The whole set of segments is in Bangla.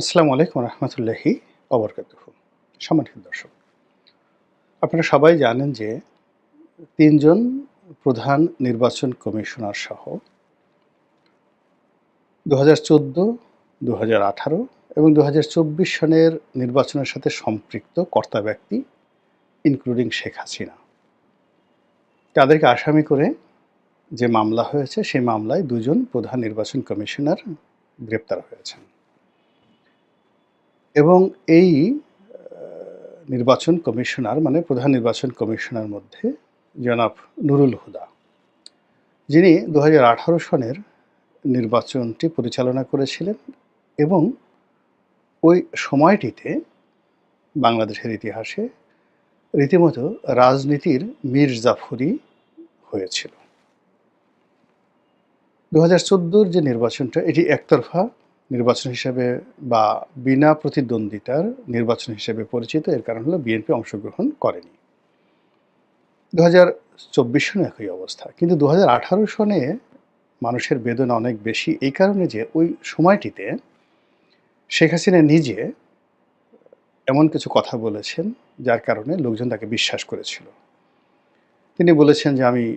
আসসালামু আলাইকুম রহমতুল্লাহি অবরকাত সম্মানিত দর্শক, আপনারা সবাই জানেন যে তিনজন প্রধান নির্বাচন কমিশনার সহ দু হাজার চোদ্দ দু হাজার আঠারো এবং দু হাজার চব্বিশ সনের নির্বাচনের সাথে সম্পৃক্ত কর্তা ব্যক্তি ইনক্লুডিং শেখ হাসিনা। তাদেরকে আসামি করে যে মামলা হয়েছে, সেই মামলায় দুজন প্রধান নির্বাচন কমিশনার গ্রেপ্তার হয়েছেন। এবং এই নির্বাচন কমিশনার মানে প্রধান নির্বাচন কমিশনার মধ্যে জনাব নুরুল হুদা, যিনি দু হাজার আঠারো সনের নির্বাচনটি পরিচালনা করেছিলেন এবং ওই সময়টিতে বাংলাদেশের ইতিহাসে রীতিমতো রাজনীতির মীর জাফরি হয়েছিল। দু হাজার যে নির্বাচনটা, এটি একতরফা নির্বাচন হিসেবে বা বিনা প্রতিদ্বন্দ্বিতার নির্বাচন হিসেবে পরিচিত, এর কারণ হলো বিএনপি অংশগ্রহণ করেনি। দু হাজার চব্বিশ সনে একই অবস্থা। কিন্তু দু হাজার আঠারো সনে মানুষের বেদনা অনেক বেশি, এই কারণে যে ওই সময়টিতে শেখ হাসিনা নিজে এমন কিছু কথা বলেছেন, যার কারণে লোকজন তাকে বিশ্বাস করেছিল। তিনি বলেছেন যে, আমি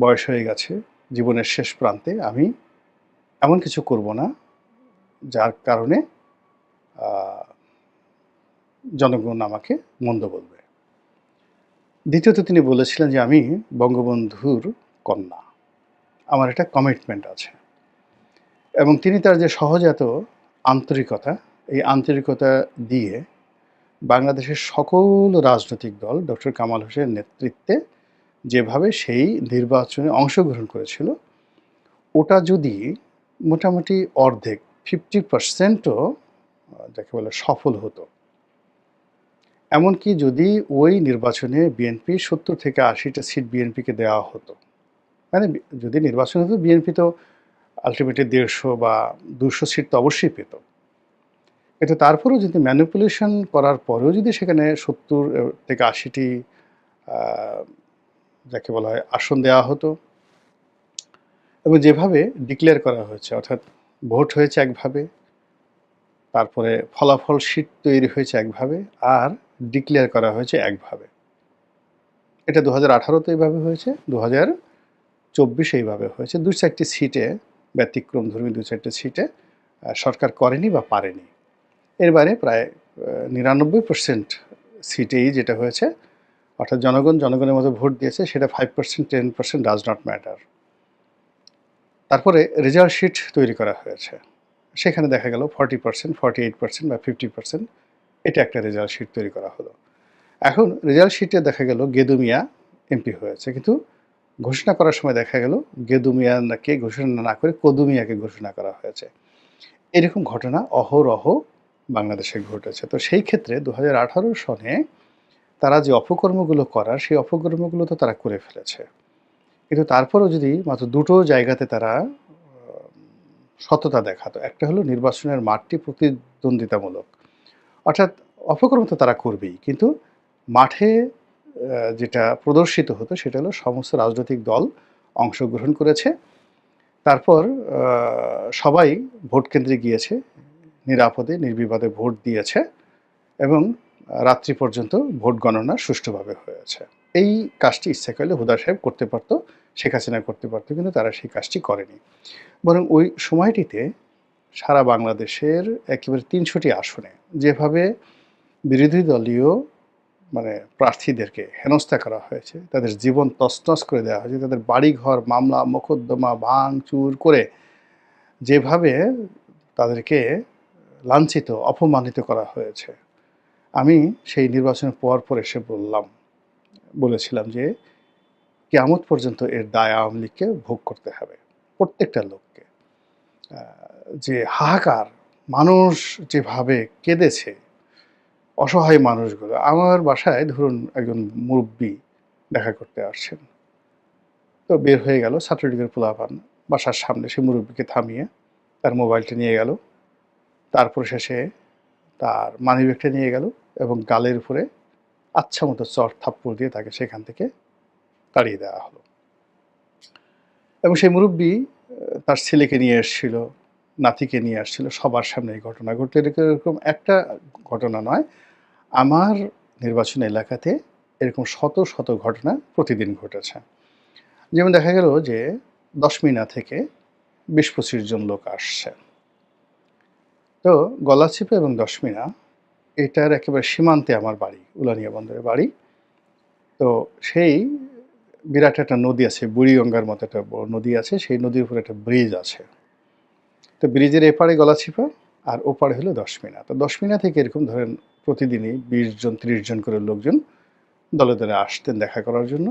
বয়স হয়ে গেছে, জীবনের শেষ প্রান্তে আমি এমন কিছু করব না যার কারণে জনগণ আমাকে মন্দ বলবে। দ্বিতীয়ত তিনি বলেছিলেন যে আমি বঙ্গবন্ধুর কন্যা। আমার একটা কমিটমেন্ট আছে। এবং তিনি তার যে সহজাত আন্তরিকতা, এই আন্তরিকতা দিয়ে বাংলাদেশের সকল রাজনৈতিক দল ডক্টর কামাল হোসেন নেতৃত্বে যেভাবে সেই নির্বাচনে অংশগ্রহণ করেছিল, ওটা যদি মোটামুটি অর্ধেক ফিফটি পার্সেন্টও, যাকে বলে সফল হতো। এমনকি যদি ওই নির্বাচনে বিএনপি সত্তর থেকে আশিটা সিট বিএনপিকে দেওয়া হতো। মানে যদি নির্বাচন হতো, বিএনপি তো আলটিমেটলি দেড়শো বা দুশো সিট তো অবশ্যই পেত। কিন্তু তারপরেও যদি ম্যানিপুলেশন করার পরেও যদি সেখানে সত্তর থেকে আশিটি যাকে বলা হয় আসন দেওয়া হতো, এবং যেভাবে ডিক্লেয়ার করা হয়েছে, অর্থাৎ ভোট হয়েছে একভাবে, তারপরে ফলাফল শীট তৈরি হয়েছে একভাবে আর ডিক্লেয়ার করা হয়েছে একভাবে। এটা দু হাজার আঠারোতে এইভাবে হয়েছে দু হাজার চব্বিশে এইভাবে হয়েছে। দু চারটি সিটে ব্যতিক্রম, ধর্মী দু চারটি সিটে সরকার করেনি বা পারেনি। এর বাইরে প্রায় নিরানব্বই পার্সেন্ট সিটেই যেটা হয়েছে, অর্থাৎ জনগণ জনগণের মতো ভোট দিয়েছে, সেটা five percent ten percent does not matter তারপরে রেজাল্ট শিট তৈরি করা হয়েছে। সেখানে দেখা গেল forty percent forty eight percent বা ফিফটি পার্সেন্ট এটা একটা রেজাল্ট শিট তৈরি করা হলো। এখন রেজাল্ট শিটে দেখা গেল গেদুমিয়া এমপি হয়েছে। কিন্তু ঘোষণা করার সময় দেখা গেল গেদুমিয়াকে ঘোষণা না করে কদুমিয়াকে ঘোষণা করা হয়েছে। এরকম ঘটনা অহরহ বাংলাদেশে ঘটেছে। তো সেই ক্ষেত্রে দু হাজার আঠারো সনে তারা যে অপকর্মগুলো করার, সেই অপকর্মগুলো তো তারা করে ফেলেছে। কিন্তু তারপরেও যদি মাত্র দুটো জায়গাতে তারা সততা দেখাতো, একটা হলো নির্বাচনের মাঠটি প্রতিদ্বন্দ্বিতামূলক। অর্থাৎ অপকর্ম তো তারা করবেই, কিন্তু মাঠে যেটা প্রদর্শিত হতো সেটা হলো সমস্ত রাজনৈতিক দল অংশগ্রহণ করেছে। তারপর সবাই ভোট কেন্দ্রে গিয়েছে, নিরাপদে, নির্বিবাদে ভোট দিয়েছে এবং রাত্রি পর্যন্ত ভোট গণনা সুষ্ঠুভাবে হয়েছে। এই কাজটি ইচ্ছা করলে হুদা সাহেব করতে পারতো, শেখ হাসিনা করতে পারতো, কিন্তু তারা সেই কাজটি করেনি। বরং ওই সময়টিতে সারা বাংলাদেশের একেবারে তিনশোটি আসনে যেভাবে বিরোধী দলীয় মানে প্রার্থীদেরকে হেনস্থা করা হয়েছে, তাদের জীবন তছনছ করে দেওয়া হয়েছে, তাদের বাড়িঘর, মামলা, মোকদ্দমা ভাঙ চুর করে যেভাবে তাদেরকে লাঞ্ছিত, অপমানিত করা হয়েছে। আমি সেই নির্বাচনের পর পর এসে বললাম বলেছিলাম যে, কেয়ামত পর্যন্ত এর দায় আওয়ামী লীগকে ভোগ করতে হবে, প্রত্যেকটা লোককে। যে হাহাকার, মানুষ যেভাবে কেঁদেছে, অসহায় মানুষগুলো, আমার বাসায় ধরুন একজন মুরব্বী দেখা করতে আসছেন। তো বের হয়ে গেল, ছাত্রলীগের পোলাপান বাসার সামনে, সে মুরব্বীকে থামিয়ে তার মোবাইলটা নিয়ে গেল। তারপর শেষে তার মানিব্যাগটা নিয়ে গেল এবং গালের উপরে আচ্ছা মতো চর থাপ্পড় দিয়ে তাকে সেখান থেকে তাড়িয়ে দেওয়া হলো। এবং সেই মুরব্বী তার ছেলেকে নিয়ে এসেছিল, নাতিকে নিয়ে আসছিল সবার সামনে এই ঘটনা ঘটলে এরকম একটা ঘটনা নয়। আমার নির্বাচন এলাকাতে এরকম শত শত ঘটনা প্রতিদিন ঘটেছে। যেমন দেখা গেল যে দশমিনা থেকে বিশ পঁচিশ জন লোক আসছে। তো গলাচিপা এবং দশমিনা এটার একেবারে সীমান্তে আমার বাড়ি, উলানিয়া বন্দরের বাড়ি। তো সেই বিরাট একটা নদী আছে, বুড়িগঙ্গার মতো একটা বড় নদী আছে, সেই নদীর উপরে একটা ব্রিজ আছে। তো ব্রিজের এপারে গলাচিপা আর ওপারে হলো দশমিনা তো দশমিনা থেকে এরকম ধরেন প্রতিদিনই বিশ জন, ত্রিশ জন করে লোকজন দলে দলে আসতেন দেখা করার জন্য।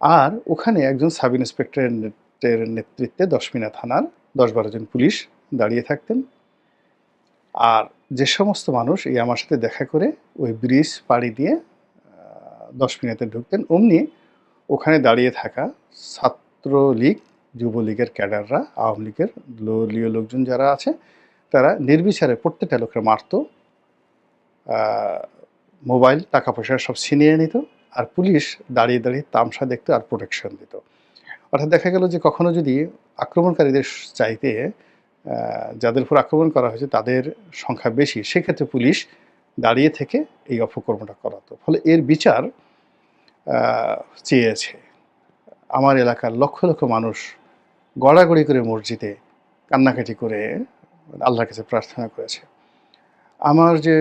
আর ওখানে একজন সাব ইন্সপেক্টরের নেতৃত্বে দশমিনা থানার দশ বারো জন পুলিশ দাঁড়িয়ে থাকতেন। আর যে সমস্ত মানুষ এই আমার সাথে দেখা করে ওই ব্রিজ পাড়ি দিয়ে দশ মিনিটে ঢুকতেন, অমনি ওখানে দাঁড়িয়ে থাকা ছাত্রলীগ, যুবলীগের ক্যাডাররা, আওয়ামী লীগের দলীয় লোকজন যারা আছে, তারা নির্বিচারে প্রত্যেকটা লোকরা মারত মোবাইল টাকা পয়সা সব ছিনিয়ে নিত আর পুলিশ দাঁড়িয়ে দাঁড়িয়ে তামসা দেখতো আর প্রোটেকশন দিত। অর্থাৎ দেখা গেল যে কখনো যদি আক্রমণকারীদের চাইতে যাদের উপর আক্রমণ করা হয়েছে তাদের সংখ্যা বেশি। সেক্ষেত্রে পুলিশ দাঁড়িয়ে থেকে এই অপকর্মটা করাতো। ফলে এর বিচার চেয়েছে। আমার এলাকার লক্ষ লক্ষ মানুষ গড়াগড়ি করে মসজিদে কান্নাকাটি করে আল্লাহর কাছে প্রার্থনা করেছে। আমার যে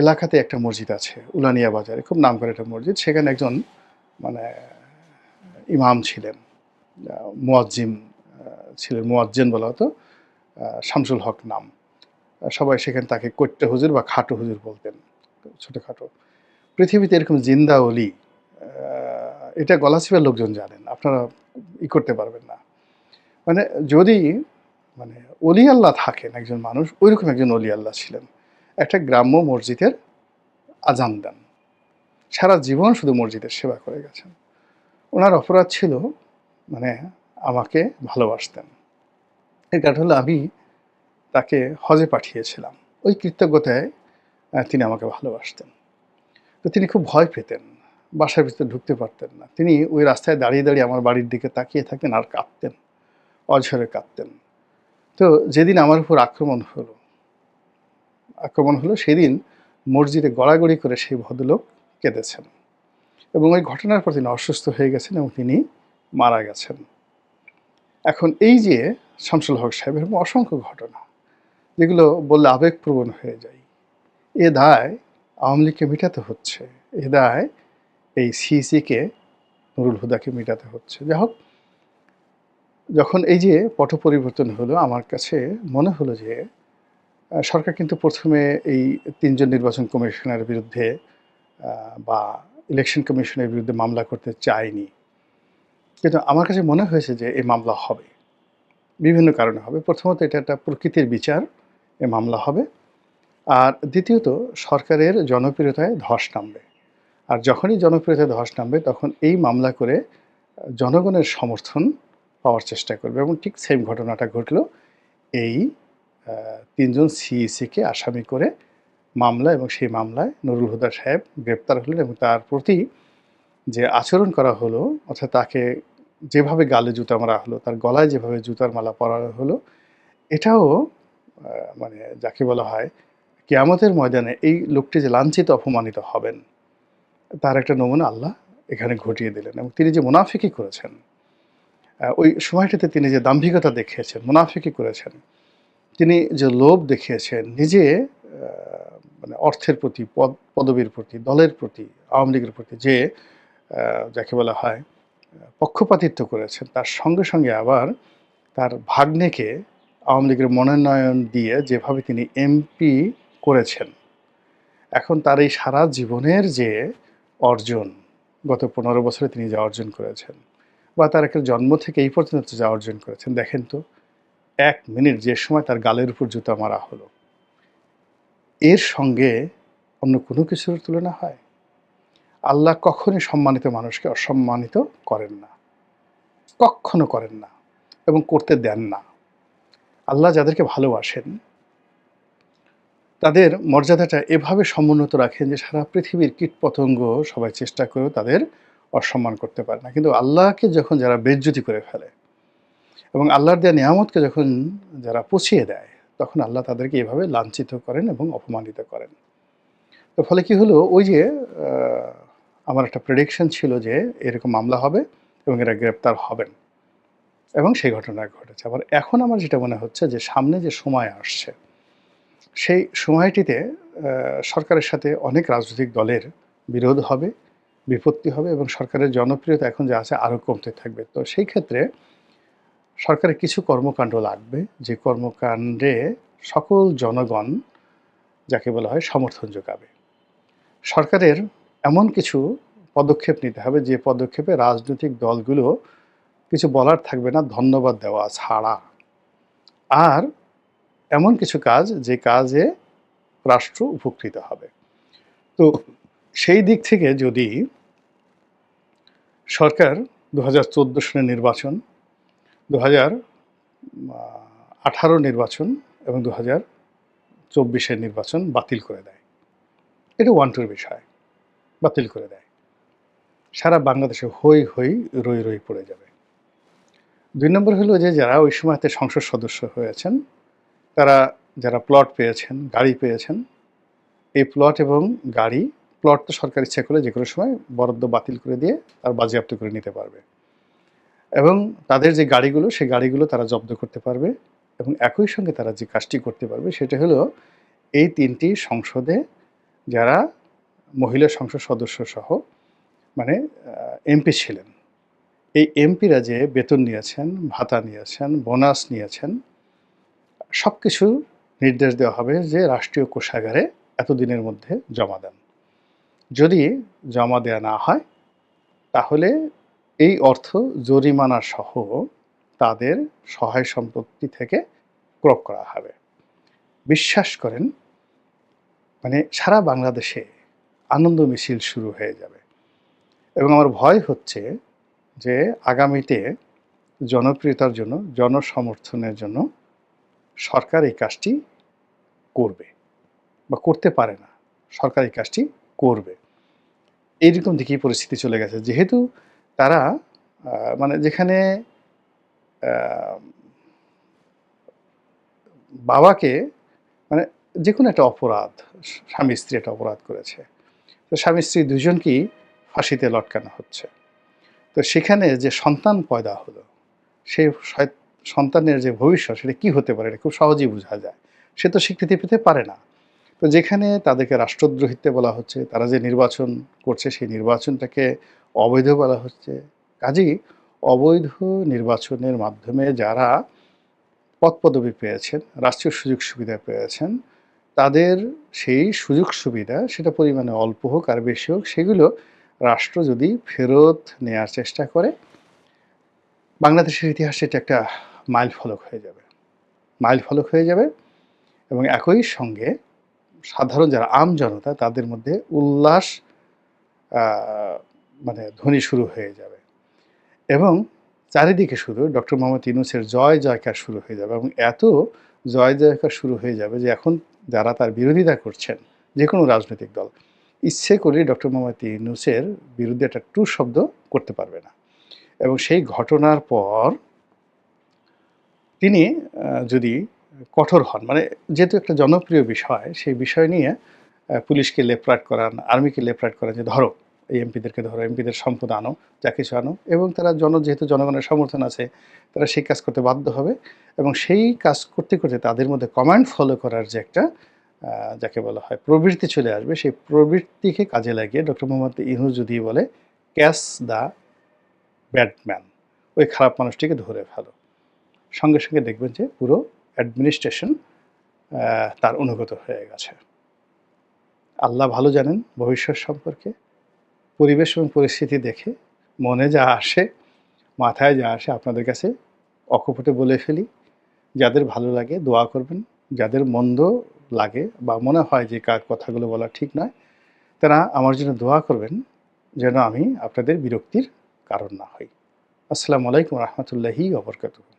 এলাকাতে একটা মসজিদ আছে, উলানিয়া বাজারে, খুব নাম করে একটা মসজিদ। সেখানে একজন মানে ইমাম ছিলেন মুয়াজ্জিম ছিলেন, মুয়াজ্জেন বলা হতো। শামসুল হক নাম। সবাই সেখানে তাকে কৈট্য হুজুর বা খাটো হুজুর বলতেন, ছোটোখাটো। পৃথিবীতে এরকম জিন্দা অলি এটা গলাচিপের লোকজন জানেন, আপনারা ই করতে পারবেন না। মানে যদি মানে অলি আল্লাহ থাকেন একজন মানুষ, ওইরকম একজন অলি আল্লাহ ছিলেন। একটা গ্রাম্য মসজিদের আজান দেন। সারা জীবন শুধু মসজিদের সেবা করে গেছেন। ওনার অপরাধ ছিল মানে আমাকে ভালোবাসতেন। কারণ হলো আমি তাকে হজে পাঠিয়েছিলাম। ওই কৃতজ্ঞতায় তিনি আমাকে ভালোবাসতেন। তো তিনি খুব ভয় পেতেন, বাসার ভিতরে ঢুকতে পারতেন না। তিনি ওই রাস্তায় দাঁড়িয়ে দাঁড়িয়ে আমার বাড়ির দিকে তাকিয়ে থাকতেন আর কাঁদতেন, অঝরে কাঁদতেন। তো যেদিন আমার উপর আক্রমণ হলো আক্রমণ হলো সেদিন মসজিদে গড়াগড়ি করে সেই ভদ্রলোক কেঁদেছেন। এবং ওই ঘটনার পর তিনি অসুস্থ হয়ে গেছেন এবং তিনি মারা গেছেন। এখন এই যে শামসুল হক সাহেব এরকম অসংখ্য ঘটনা, যেগুলো বললে আবেগপ্রবণ হয়ে যায়। এ দায় আওয়ামী লীগকে মেটাতে হচ্ছে, এ দায় এই সিসিকে নুরুল হুদাকে মেটাতে হচ্ছে। যাই হোক, যখন এই যে পট পরিবর্তন হলো, আমার কাছে মনে হলো যে সরকার কিন্তু প্রথমে এই তিনজন নির্বাচন কমিশনের বিরুদ্ধে বা ইলেকশন কমিশনের বিরুদ্ধে মামলা করতে চায়নি। কিন্তু আমার কাছে মনে হয়েছে যে এই মামলা হবে। বিভিন্ন কারণে হবে। প্রথমত এটা একটা প্রকৃতির বিচার, এ মামলা হবে। আর দ্বিতীয়ত, সরকারের জনপ্রিয়তায় ধস নামবে। আর যখনই জনপ্রিয়তায় ধস নামবে, তখন এই মামলা করে জনগণের সমর্থন পাওয়ার চেষ্টা করবে। এবং ঠিক সেম ঘটনাটা ঘটল এই তিনজন সিইসিকে আসামি করে মামলা এবং সেই মামলায় নুরুল হুদা সাহেব গ্রেপ্তার হলেন এবং তার প্রতি যে আচরণ করা হলো, অর্থাৎ তাকে যেভাবে গালে জুতা মারা হলো, তার গলায় যেভাবে জুতার মালা পরানো হলো, এটাও মানে যাকে বলা হয় কেয়ামতের ময়দানে এই লোকটি যে লাঞ্ছিত, অপমানিত হবেন, তার একটা নমুনা আল্লাহ এখানে ঘটিয়ে দিলেন এবং তিনি যে মুনাফিকি করেছেন ওই সময়টাতে তিনি যে দাম্ভিকতা দেখিয়েছেন মুনাফিকি করেছেন, তিনি যে লোভ দেখিয়েছেন, নিজে মানে অর্থের প্রতি, পদ, পদবীর প্রতি, দলের প্রতি, আওয়ামী লীগের প্রতি যে যাকে বলা হয়, পক্ষপাতিত্ব করেছেন। তার সঙ্গে সঙ্গে আবার তার ভাগ্নেকে আওয়ামী লীগের মনোনয়ন দিয়ে যেভাবে তিনি এমপি করেছেন, এখন তার এই সারা জীবনের যে অর্জন, গত পনেরো বছরে তিনি যা অর্জন করেছেন বা তার একটা জন্ম থেকে এই পর্যন্ত যা অর্জন করেছেন, দেখেন তো, এক মিনিট যে সময় তার গালের উপর জুতা মারা হলো, এর সঙ্গে অন্য কোনো কিছুর তুলনা হয়? আল্লাহ কখনই সম্মানিত মানুষকে অসম্মানিত করেন না। কখনো করেন না এবং করতে দেন না। আল্লাহ যাদেরকে ভালোবাসেন, তাদের মর্যাদাটা এভাবে সমুন্নত রাখেন যে সারা পৃথিবীর কীটপতঙ্গ সবাই চেষ্টা করেও তাদের অসম্মান করতে পারে না। কিন্তু আল্লাহকে যখন যারা বেজ্জতি করে ফেলে এবং আল্লাহর দেওয়া নিয়ামতকে যখন যারা পুষিয়ে দেয়, তখন আল্লাহ তাদেরকে এভাবে লাঞ্ছিত করেন এবং অপমানিত করেন। তো ফলে কি হলো? ওই যে আমার একটা প্রেডিকশন ছিল যে এরকম মামলা হবে এবং এরা গ্রেপ্তার হবেন। এবং সেই ঘটনা ঘটেছে। আবার এখন আমার যেটা মনে হচ্ছে যে সামনে যে সময় আসছে, সেই সময়টিতে সরকারের সাথে অনেক রাজনৈতিক দলের বিরোধ হবে, বিপত্তি হবে এবং সরকারের জনপ্রিয়তা এখন যা আছে আরও কমতে থাকবে। তো সেই ক্ষেত্রে সরকারের কিছু কর্মকাণ্ড লাগবে, যে কর্মকাণ্ডে সকল জনগণ, যাকে বলা হয় সমর্থন যোগাবে। সরকারের এমন কিছু পদক্ষেপ নিতে হবে যে পদক্ষেপে রাজনৈতিক দলগুলো কিছু বলার থাকবে না, ধন্যবাদ দেওয়া ছাড়া। আর এমন কিছু কাজ যে কাজে রাষ্ট্র উপকৃত হবে। তো সেই দিক থেকে যদি সরকার দু হাজার চোদ্দ সালের নির্বাচন দু হাজার আঠারো নির্বাচন এবং দু হাজার চব্বিশের নির্বাচন বাতিল করে দেয়। এটা ওয়ান টুর বিষয়। বাতিল করে দেয়। সারা বাংলাদেশে হই হই রই রই পড়ে যাবে। দুই নম্বর হলো যে, যারা ওই সময়তে সংসদ সদস্য হয়েছেন, তারা যারা প্লট পেয়েছেন, গাড়ি পেয়েছেন, এই প্লট এবং গাড়ি প্লট তো সরকার ইচ্ছা করলে যে কোনো সময় বরাদ্দ বাতিল করে দিয়ে তার বাজেয়াপ্ত করে নিতে পারবে। এবং তাদের যে গাড়িগুলো, সেই গাড়িগুলো তারা জব্দ করতে পারবে এবং একই সঙ্গে তারা যে কাজটি করতে পারবে, সেটা হলো এই তিনটি সংসদে যারা মহিলা সংসদ সদস্য সহ মানে এমপি ছিলেন। এই এমপিরা যে বেতন নিয়েছেন, ভাতা নিয়েছেন, বোনাস নিয়েছেন সব কিছু নির্দেশ দেওয়া হবে যে রাষ্ট্রীয় কোষাগারে এতদিনের মধ্যে জমা দেন। যদি জমা দেওয়া না হয়, তাহলে এই অর্থ জরিমানা সহ তাদের সহায় সম্পত্তি থেকে ক্রপ করা হবে। বিশ্বাস করেন মানে সারা বাংলাদেশে আনন্দ মিছিল শুরু হয়ে যাবে। এবং আমার ভয় হচ্ছে যে আগামীতে জনপ্রিয়তার জন্য, জনসমর্থনের জন্য সরকার এই কাজটি করবে বা করতে পারে না। সরকার এই কাজটি করবে। এইরকম দিকেই পরিস্থিতি চলে গেছে। যেহেতু তারা মানে যেখানে বাবাকে মানে যে কোনো একটা অপরাধ, স্বামী স্ত্রী একটা অপরাধ করেছে। তো স্বামী স্ত্রী দুজনকেই ফাঁসিতে লটকানো হচ্ছে। তো সেখানে যে সন্তান পয়দা হলো সয়- সন্তানের যে ভবিষ্যৎ, সেটা কি হতে পারে? এটা খুব সহজেই বোঝা যায়। সে তো স্বীকৃতি পেতে পারে না। তো যেখানে তাদেরকে রাষ্ট্রদ্রোহিত্বে বলা হচ্ছে, তারা যে নির্বাচন করছে, সেই নির্বাচনটাকে অবৈধ বলা হচ্ছে। কাজেই অবৈধ নির্বাচনের মাধ্যমে যারা পদ পদবি পেয়েছেন, রাষ্ট্রীয় সুযোগ সুবিধা পেয়েছেন তাদের সেই সুযোগ সুবিধা, সেটা পরিমাণে অল্প হোক আর বেশি হোক, সেগুলো রাষ্ট্র যদি ফেরত নেয়ার চেষ্টা করে, বাংলাদেশের ইতিহাসে এটা একটা মাইল ফলক হয়ে যাবে। মাইল ফলক হয়ে যাবে এবং একই সঙ্গে সাধারণ যারা আম জনতা, তাদের মধ্যে উল্লাস মানে ধ্বনি শুরু হয়ে যাবে। এবং চারিদিকে শুধু ডক্টর মোহাম্মদ ইউনুসের জয় জয়কার শুরু হয়ে যাবে এবং এত জয় জয়কার শুরু হয়ে যাবে যে এখন যারা তার বিরোধিতা করছেন যে কোনো রাজনৈতিক দল, ইচ্ছে করে ডক্টর মোহাম্মদ ইউনুসের বিরুদ্ধে একটা টু শব্দ করতে পারবে না। এবং সেই ঘটনার পর তিনি যদি কঠোর হন মানে যেহেতু একটা জনপ্রিয় বিষয়, সেই বিষয় নিয়ে পুলিশকে লেফরাইট করান, আর্মিকে লেফরাইট করান যে ধরো এই এমপিদেরকে ধরো, এমপিদের সম্পদ আনো যা কিছু আনো, এবং তারা জন, যেহেতু জনগণের সমর্থন আছে, তারা সেই কাজ করতে বাধ্য হবে, এবং সেই কাজ করতে করতে তাদের মধ্যে কমান্ড ফলো করার যে একটা যাকে বলা হয় প্রবৃত্তি চলে আসবে, সেই প্রবৃত্তিকে কাজে লাগিয়ে ডক্টর মোহাম্মদ ইনুস যদি বলে ক্যাশ দ্য ব্যাডম্যান ওই খারাপ মানুষটিকে ধরে ফেলো। সঙ্গে সঙ্গে দেখবেন যে পুরো অ্যাডমিনিস্ট্রেশন তার অনুগত হয়ে গেছে। আল্লাহ ভালো জানেন ভবিষ্যৎ সম্পর্কে। পরিবেশ এবং পরিস্থিতি দেখে মনে যা আসে, মাথায় যা আসে আপনাদের কাছে অকপটে বলে ফেলি। যাদের ভালো লাগে দোয়া করবেন, যাদের মন্দ লাগে বা মনে হয় যে কার কথাগুলো বলা ঠিক নয়, তারা আমার জন্য দোয়া করবেন যেন আমি আপনাদের বিরক্তির কারণ না হই। আসসালামু আলাইকুম রহমতুল্লাহি ওবরকাতুহ